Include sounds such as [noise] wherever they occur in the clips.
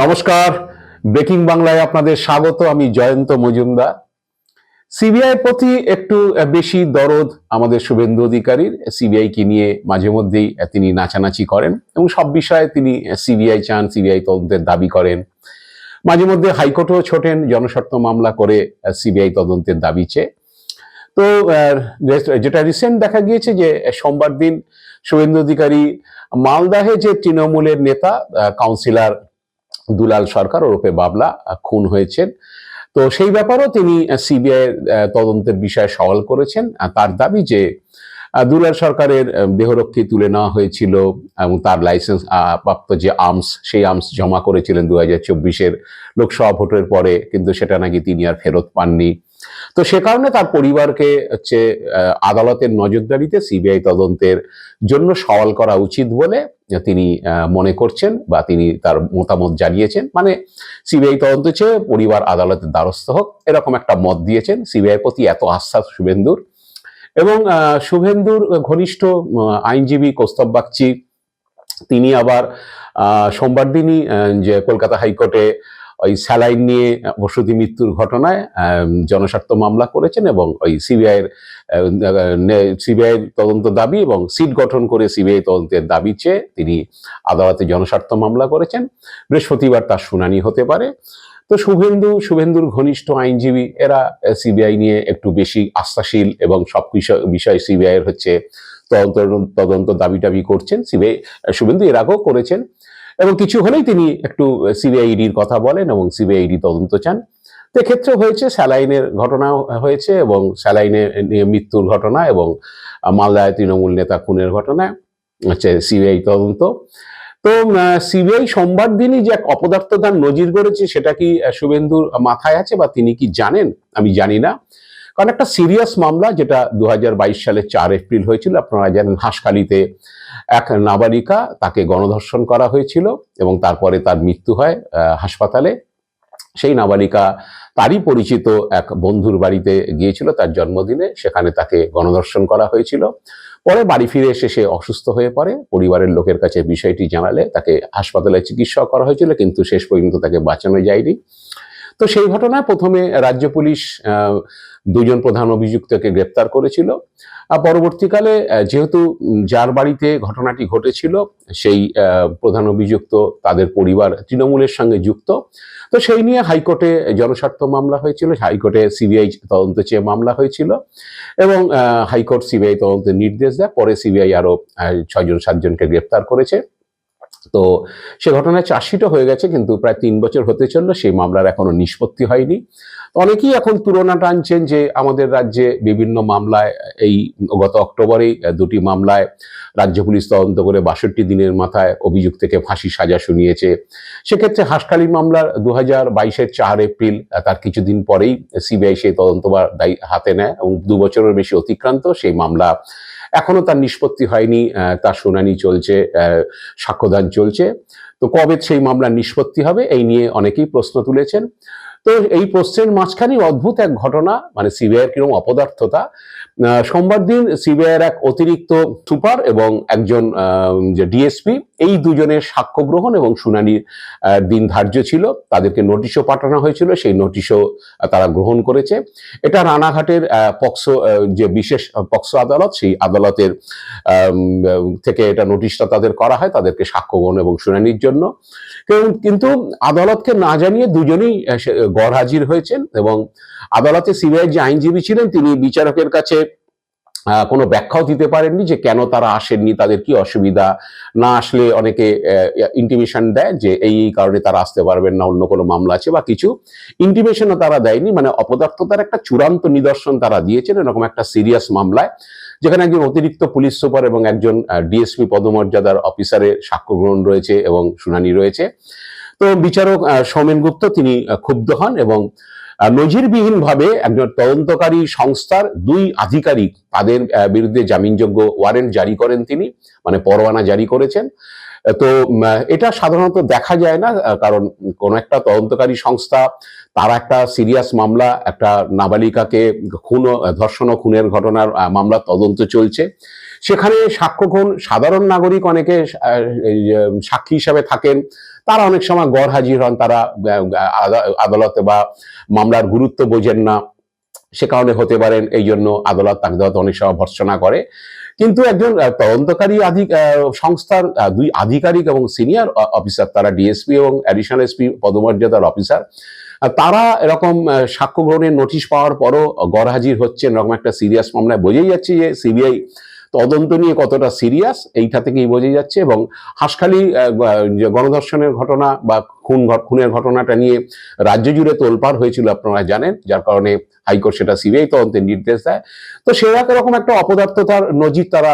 নমস্কার। ব্রেকিং বাংলায় আপনাদের স্বাগত। আমি জয়ন্ত মজুমদার। সিবিআই প্রতি একটু বেশি দরদ আমাদের শুভেন্দু অধিকারীর। সিবিআই কে নিয়ে মাঝে মধ্যেই তিনি নাচানাচি করেন এবং সব বিষয়ে তিনি সিবিআই চান, সিবিআই তদন্তের দাবি করেন। মাঝে মধ্যে হাইকোর্টেও ছোটেন, জনস্বার্থ মামলা করে সিবিআই তদন্তের দাবি চেয়ে। তো যেটা রিসেন্ট দেখা গিয়েছে যে, সোমবার দিন শুভেন্দু অধিকারী মালদাহে যে তৃণমূলের নেতা কাউন্সিলর দুলাল সরকার ওরপে বাবলা খুন হয়েছেন। তো সেই ব্যাপারেও তিনি সিবিআই তদন্তের বিষয়ে সওয়াল করেছেন। তার দাবি যে দুলাল সরকারের দেহরক্ষী তুলে নেওয়া হয়েছিল এবং তার লাইসেন্স প্রাপ্ত যে আর্মস, সেই আর্মস জমা করেছিলেন দু হাজার চব্বিশের লোকসভা ভোটের পরে। কিন্তু সেটা নাকি তিনি আর ফেরত পাননি। তো সে কারণে তার পরিবারকে হচ্ছে আদালতের নজরদারিতে সিবিআই তদন্তের জন্য সওয়াল করা উচিত বলে তিনি মনে করছেন বা তিনি তার মতামত জানিয়েছেন। মানে সিবিআই তদন্ত চেয়ে পরিবার আদালতের দ্বারস্থ হোক, এরকম একটা মত দিয়েছেন সিবিআই প্রতি এত আস্থা শুভেন্দুর। এবং শুভেন্দুর ঘনিষ্ঠ আইনজীবী কৌস্তব বাগচি, তিনি আবার সোমবার দিনই যে কলকাতা হাইকোর্টে ওই স্যালাইন নিয়ে, বসতি মৃত্যুর ঘটনায় জনস্বার্থ মামলা করেছেন এবং ওই সিবিআই এর সিবিআই তদন্ত দাবি এবং সিট গঠন করে সিবিআই তদন্তের দাবি চেয়ে তিনি আদালতে জনস্বার্থ মামলা করেছেন। বৃহস্পতিবার তার শুনানি হতে পারে। তো শুভেন্দু, শুভেন্দুর ঘনিষ্ঠ আইনজীবী, এরা সিবিআই নিয়ে একটু বেশি আস্থাশীল এবং সব বিষয় বিষয় সিবিআই এর হচ্ছে তদন্ত তদন্ত দাবি টাবি করছেন। সিবিআই, শুভেন্দু এর আগেও করেছেন। এবং কিছু হলেই তিনি একটু সিবিআইডির কথা বলেন এবং সিবিআইডি তদন্ত চান। তো এক্ষেত্রে হয়েছে, স্যালাইনের ঘটনা হয়েছে এবং স্যালাইনের নিয়ে মৃত্যুর ঘটনা এবং মালদায় তৃণমূল নেতা খুনের ঘটনা, হচ্ছে সিবিআই তদন্ত। তো সিবিআই সোমবার দিনই যে এক অপদার্থ অপদার্থতার নজির গড়েছে সেটা কি শুভেন্দুর মাথায় আছে বা তিনি কি জানেন? আমি জানি না। কারণ একটা সিরিয়াস মামলা যেটা দু হাজার বাইশ সালে চার এপ্রিল হয়েছিল, আপনারা জানেন হাঁসখালিতে এক নাবালিকা তাকে গণধর্ষণ করা হয়েছিল এবং তারপরে তার মৃত্যু হয় হাসপাতালে। সেই নাবালিকা তারই পরিচিত এক বন্ধুর বাড়িতে গিয়েছিল তার জন্মদিনে, সেখানে তাকে গণধর্ষণ করা হয়েছিল। পরে বাড়ি ফিরে এসে সে অসুস্থ হয়ে পড়ে, পরিবারের লোকের কাছে বিষয়টি জানালে তাকে হাসপাতালে চিকিৎসা করা হয়েছিল, কিন্তু শেষ পর্যন্ত তাকে বাঁচানো যায়নি। তো সেই ঘটনায় প্রথমে রাজ্য পুলিশ দুজন প্রধান অভিযুক্তকে গ্রেপ্তার করেছিল। আর পরবর্তীকালে যেহেতু যার বাড়িতে ঘটনাটি ঘটেছিল সেই প্রধান অভিযুক্ত তাদের পরিবার তৃণমূলের সঙ্গে যুক্ত। তো সেই নিয়ে হাইকোর্টে জনস্বার্থ মামলা হয়েছিল হাইকোর্টে সিবিআই তদন্ত চেয়ে মামলা হয়েছিল এবং হাইকোর্ট সিবিআই তদন্তের নির্দেশ দেয়। পরে সিবিআই আরও আহ, ছয়জন সাতজনকে গ্রেপ্তার করেছে। তো সে ঘটনায় চার্জশিটও হয়ে গেছে, কিন্তু প্রায় তিন বছর হতে চলল, সেই মামলার এখনও নিষ্পত্তি হয়নি। অনেকেই এখন তুলনা টানছেন যে আমাদের রাজ্যে বিভিন্ন মামলায় এই গত অক্টোবরেই দুটি মামলায় রাজ্য পুলিশ তদন্ত করে বাষট্টি দিনের মাথায় অভিযুক্তকে ফাঁসি সাজা শুনিয়েছে। সেক্ষেত্রে হাসখালী মামলার দু হাজার বাইশের চার এপ্রিল, তার কিছুদিন পরেই সিবিআই সেই তদন্তবার দায়ী হাতে নেয় এবং দু বছরের বেশি অতিক্রান্ত সেই মামলা এখনও তার নিষ্পত্তি হয়নি তার শুনানি চলছে সাক্ষ্যদান চলছে। তো কবে সেই মামলার নিষ্পত্তি হবে এই নিয়ে অনেকেই প্রশ্ন তুলেছেন। তো এই প্রশ্নের মাঝখানে অদ্ভুত এক ঘটনা মানে সিবিআইয়ের কীরকম অপদার্থতা সোমবার দিন সিবিআইয়ের এক অতিরিক্ত সুপার এবং একজন যে ডিএসপি, এই দুজনের সাক্ষ্য গ্রহণ এবং শুনানির দিন ধার্য ছিল। তাদেরকে নোটিশও পাঠানো হয়েছিল, সেই নোটিশও তারা গ্রহণ করেছে। এটা রানাঘাটের পক্সো যে বিশেষ পক্সো আদালত, সেই আদালতের থেকে এটা নোটিশটা তাদের করা হয়, তাদেরকে সাক্ষ্য গ্রহণ এবং শুনানির জন্য। কিন্তু- আদালতকে না জানিয়ে দুজনেই গড় হাজির হয়েছেন এবং আদালতে সিবিআই যে আইনজীবী ছিলেন, তিনি বিচারকের কাছে কোনো ব্যাখ্যাও দিতে পারেননি যে কেন তারা আসেননি, তাদের কি অসুবিধা? না আসলে অনেকে ইন্টিমেশন দেয় যে এই কারণে তারা আসতে পারবেন না, অন্য কোনো মামলা আছে বা কিছু। ইন্টিমেশনও তারা দেয়নি মানে অপদার্থতার একটা চূড়ান্ত নিদর্শন তারা দিয়েছেন, এরকম একটা সিরিয়াস মামলায়, যেখানে একজন অতিরিক্ত পুলিশ সুপার এবং একজন ডিএসপি পদমর্যাদার অফিসারের সাক্ষ্য গ্রহণ রয়েছে এবং শুনানি রয়েছে। তো বিচারক সৌমেন গুপ্ত, তিনি ক্ষুব্ধ হন এবং নজিরবিহীনভাবে একজন তদন্তকারী সংস্থার দুই আধিকারিক তাদের বিরুদ্ধে জামিনযোগ্য ওয়ারেন্ট জারি করেন তিনি মানে পরোয়ানা জারি করেছেন। তো এটা সাধারণত দেখা যায় না কারণ কোন একটা তদন্তকারী সংস্থা, তারা একটা সিরিয়াস মামলা, একটা নাবালিকাকে খুন, ধর্ষণ খুনের ঘটনার মামলা তদন্ত চলছে। সেখানে সাক্ষ্যক্ষণ সাধারণ নাগরিক অনেকে সাক্ষী হিসাবে থাকেন। তারা অনেক সময় গড় হাজির হন, তারা আদালতে বা মামলার গুরুত্ব বোঝেন না। সে কারণে হতে পারেন এই জন্য আদালত তাকে হয়তো অনেক সময় ভর্সনা করে। কিন্তু একজন তদন্তকারী আধিক সংস্থার দুই আধিকারিক এবং সিনিয়র অফিসার, তারা ডিএসপি এবং অ্যাডিশনাল এসপি পদমর্যাদার অফিসার তারা এরকম সাক্ষ্য গ্রহণের নোটিশ পাওয়ার পরও গড় হাজির হচ্ছেন। এরকম একটা সিরিয়াস মামলায় বোঝাই যাচ্ছে যে সিবিআই তদন্ত নিয়ে কতটা সিরিয়াস, এইটা থেকেই বোঝা যাচ্ছে এবং হাসখালি গণধর্ষণের ঘটনা বা খুন খুনের ঘটনাটা নিয়ে রাজ্য জুড়ে তোলপাড় হয়েছিল আপনারা জানেন, যার কারণে হাইকোর্ট সেটা সিবিআই তদন্তের নির্দেশ দেয়। তো সেরকম একটা অপদার্থতার নজির তারা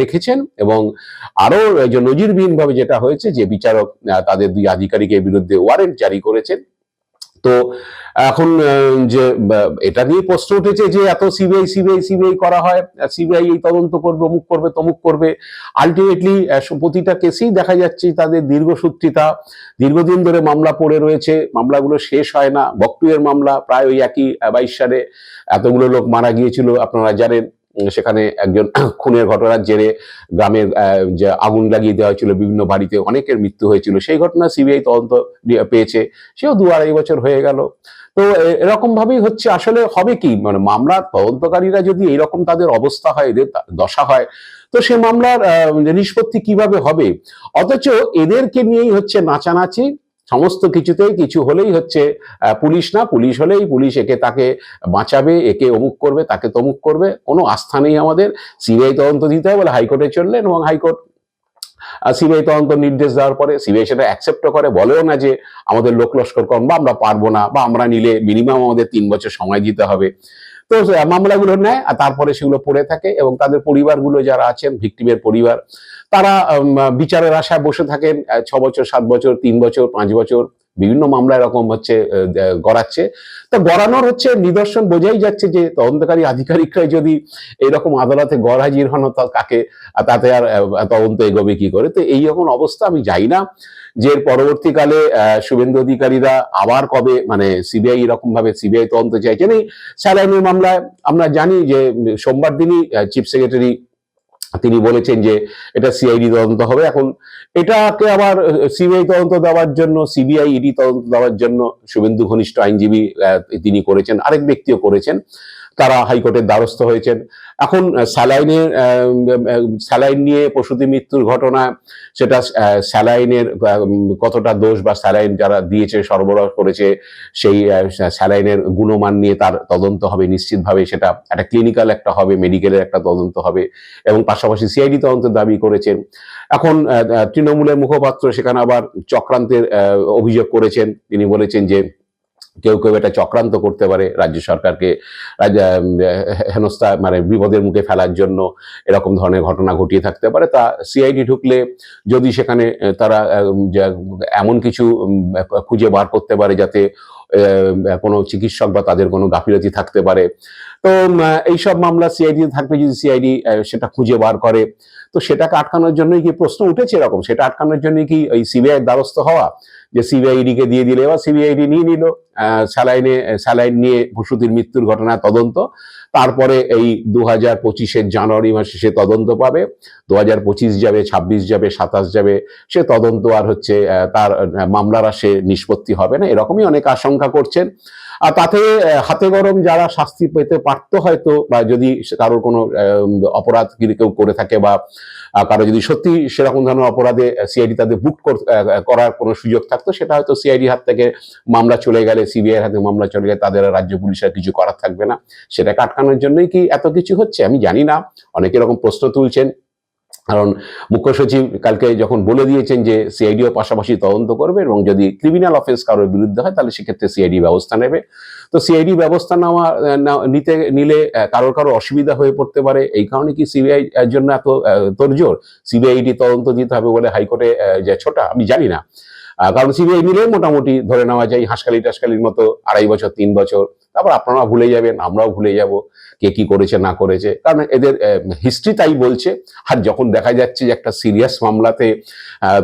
রেখেছেন এবং আরও যে নজিরবিহীন ভাবে যেটা হয়েছে যে বিচারক তাদের দুই আধিকারিকের বিরুদ্ধে ওয়ারেন্ট জারি করেছেন তো এখন যে এটা নিয়ে প্রশ্ন উঠেছে যে এত সিবিআই সিবিআই সিবিআই করা হয় সিবিআই এই তদন্ত করবে, অমুক করবে, তমুক করবে। আলটিমেটলি প্রতিটা কেসেই দেখা যাচ্ছে তাদের দীর্ঘসূত্রিতা। দীর্ঘদিন ধরে মামলা পড়ে রয়েছে, মামলাগুলো শেষ হয় না। বকটুয়ের মামলা প্রায় ওই একই বাইশ সালে এতগুলো লোক মারা গিয়েছিল, আপনারা জানেন। সেখানে একজন [coughs] খুনের ঘটনার জেরে গ্রামের যে আগুন লাগিয়ে দেওয়া হয়েছিল, বিভিন্ন বাড়িতে অনেকের মৃত্যু হয়েছিল। সেই ঘটনা সিবিআই তদন্ত পেয়েছে। সেও দু আড়াই বছর হয়ে গেল। তো এরকম ভাবেই হচ্ছে। আসলে হবে কি? মানে মামলার তদন্তকারীরা যদি এইরকম তাদের অবস্থা হয়, এদের দশা হয়, তো সে মামলার নিষ্পত্তি কীভাবে হবে? অথচ এদেরকে নিয়েই হচ্ছে নাচানাচি। সমস্ত কিছুতেই কিছু হলেই হচ্ছে পুলিশ না, পুলিশ হলেই পুলিশ একে তাকে বাঁচাবে, একে অমুক করবে, তাকে তমুক করবে। কোনো আস্থা নেই আমাদের। সিবিআই তদন্ত দিতে হবে বলে হাইকোর্টে চললেন এবং হাইকোর্ট সিবিআই তদন্ত নির্দেশ দেওয়ার পরে সিবিআই সেটা অ্যাকসেপ্টও করে। বলেও না যে আমাদের লোক লস্কর কম বা আমরা পারব না বা আমরা নিলে মিনিমাম আমাদের তিন বছর সময় দিতে হবে। তো মামলাগুলো নেয় আর তারপরে সেগুলো পড়ে থাকে এবং তাদের পরিবারগুলো যারা আছেন, ভিক্টিমের পরিবার, তারা বিচারের আশায় বসে থাকেন ছ বছর, সাত বছর, তিন বছর, পাঁচ বছর। বিভিন্ন মামলা এরকম হচ্ছে গড়াচ্ছে। তা গড়ানোর হচ্ছে নিদর্শন, বোঝাই যাচ্ছে যে তদন্তকারী আধিকারিকরাই যদি এরকম আদালতে গড় হাজির হন কাকে তাতে আর তদন্ত এগোবে কি করে? তো এই রকম অবস্থা আমি যাই না। যে পরবর্তীকালে শুভেন্দু অধিকারীরা আবার কবে মানে সিবিআই এরকম ভাবে সিবিআই তদন্ত চাইছেন এই স্যালাইনের মামলায় আমরা জানি যে সোমবার দিনই চিফ সেক্রেটারি তিনি বলেছেন যে এটা সিআইডি তদন্ত হবে। এখন এটাকে আবার সিবিআই তদন্ত দেওয়ার জন্য সিবিআই ইডি তদন্ত দেওয়ার জন্য শুভেন্দু ঘনিষ্ঠ আইনজীবী তিনি করেছেন, আরেক ব্যক্তিও করেছেন। তারা হাইকোর্টের দ্বারস্থ হয়েছেন। এখন স্যালাইনের স্যালাইন নিয়ে প্রসূতি মৃত্যুর ঘটনা, সেটা স্যালাইনের কতটা দোষ বা স্যালাইন যারা দিয়েছে, সরবরাহ করেছে, সেই স্যালাইনের গুণমান নিয়ে তার তদন্ত হবে নিশ্চিতভাবে, সেটা একটা ক্লিনিক্যাল একটা হবে, মেডিকেলের একটা তদন্ত হবে, এবং পাশাপাশি সিআইডি তদন্তের দাবি করেছেন। এখন তৃণমূলের মুখপাত্র সেখানে আবার চক্রান্তের অভিযোগ করেছেন। তিনি বলেছেন যে কেউ কেউ এটা চক্রান্ত করতে পারে রাজ্য সরকারকে হেনস্থা মানে বিপদের মুখে ফেলার জন্য এরকম ধরনের ঘটনা ঘটিয়ে থাকতে পারে। তা সিআইডি ঢুকলে যদি সেখানে তারা এমন কিছু খুঁজে বার করতে পারে যাতে কোনো চিকিৎসক বা তাদের কোনো গাফিলতি থাকতে পারে। তো এইসব মামলা সিআইডি থাকবে যদি সিআইডি সেটা খুঁজে বার করে তো সেটাকে আটকানোর জন্যই কি প্রশ্ন উঠেছে এরকম? সেটা আটকানোর জন্য কি ওই সিবিআই দ্বারস্থ হওয়া? যে সিবিআইডি কে দিয়ে দিলে, এবার সিবিআইডি নিয়ে নিল স্যালাইনে, স্যালাইন নিয়ে ভূসুতির মৃত্যুর ঘটনা তদন্ত। তারপরে এই দু হাজার পঁচিশের জানুয়ারি মাসে সে তদন্ত পাবে দু হাজার পঁচিশ যাবে, ছাব্বিশ যাবে, সাতাশ যাবে, সে তদন্ত আর হচ্ছে তার মামলার আর সে নিষ্পত্তি হবে না। এরকমই অনেক আশঙ্কা করছেন। আর তাতে হাতে গরম যারা শাস্তি পেতে পারতো হয়তো, বা যদি কারোর কোনো অপরাধ কেউ করে থাকে বা কারও যদি সত্যি সেরকম ধরনের অপরাধে সিআইডি তাদের বুক করার কোনো সুযোগ থাকতো, সেটা হয়তো সিআইডি হাত থেকে মামলা চলে গেলে সিবিআই হাতে মামলা চলে গেলে তাদের রাজ্য পুলিশের কিছু করার থাকবে না। সেটাকে আটকানোর জন্যই কি এত কিছু হচ্ছে? আমি জানি না। অনেকে এরকম প্রশ্ন তুলছেন। কারণ মুখ্য সচিব কালকে যখন বলে দিয়েছেন যে সিআইডিও পাশাপাশি তদন্ত করবে এবং যদি ক্রিমিনাল অফেন্স কারোর বিরুদ্ধে হয়, তাহলে সেক্ষেত্রে সিআইডি ব্যবস্থা নেবে। তো সিআইডি ব্যবস্থা নেওয়া নিতে, নিলে কারোর কারও অসুবিধা হয়ে পড়তে পারে। এই কারণে কি সিবিআই এর জন্য এত তোরজোর সিবিআইডি তদন্ত দিতে হবে বলে হাইকোর্টে যে ছোটা, আমি জানি না। কারণ সিবিআই নিলে মোটামুটি ধরে নেওয়া যায় হাসকালি টাসকালির মতো আড়াই বছর, তিন বছর। তারপর আপনারা ভুলে যাবেন, আমরাও ভুলে যাব কে কি করেছে, না করেছে। কারণ এদের হিস্ট্রি তাই বলছে, আর যখন দেখা যাচ্ছে যে একটা সিরিয়াস মামলাতে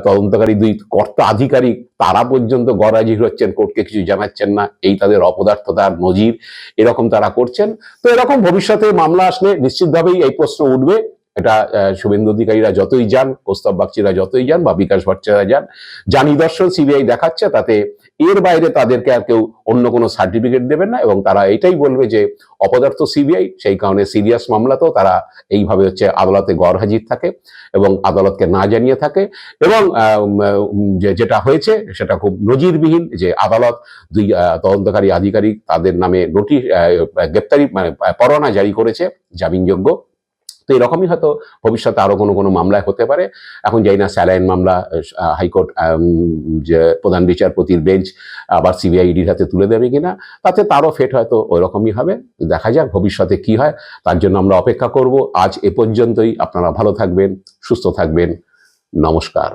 তদন্তকারী দুই কর্তা আধিকারিক, তারা পর্যন্ত গরাজির হচ্ছেন, কোর্টকে কিছু জানাচ্ছেন না, এই তাদের অপদার্থতার নজির এরকম তারা করছেন। তো এরকম ভবিষ্যতে মামলা আসলে নিশ্চিতভাবেই এই প্রশ্ন উঠবে। এটা শুভেন্দু অধিকারীরা যতই যান কৌস্তব বাগচিরা যতই যান বা বিকাশ ভট্টাচার্য যান, যা নিদর্শন সিবিআই দেখাচ্ছে তাতে এর বাইরে তাদেরকে আর কেউ অন্য কোনো সার্টিফিকেট দেবেন না এবং তারা এটাই বলবে যে অপদার্থ সিবিআই, সেই কারণে সিরিয়াস মামলাতেও তারা এইভাবে হচ্ছে আদালতে গড় হাজির থাকে এবং আদালতকে না জানিয়ে থাকে এবং যেটা হয়েছে সেটা খুব নজিরবিহীন যে আদালত দুই তদন্তকারী আধিকারিক তাদের নামে নোটিশ গ্রেপ্তারি মানে পরোয়ানা জারি করেছে, জামিনযোগ্য। তো এরকমই হয়তো ভবিষ্যতে আরও কোনো কোনো মামলায় হতে পারে। এখন যাই না স্যালাইন মামলা হাইকোর্ট যে প্রধান বিচারপতির বেঞ্চ আবার সিবিআই ইডির হাতে তুলে দেবে কিনা, তাতে তারও ফেট হয়তো ওইরকমই হবে। দেখা যাক ভবিষ্যতে কি হয়, তার জন্য আমরা অপেক্ষা করব। আজ এ পর্যন্তই, আপনারা ভালো থাকবেন, সুস্থ থাকবেন। নমস্কার।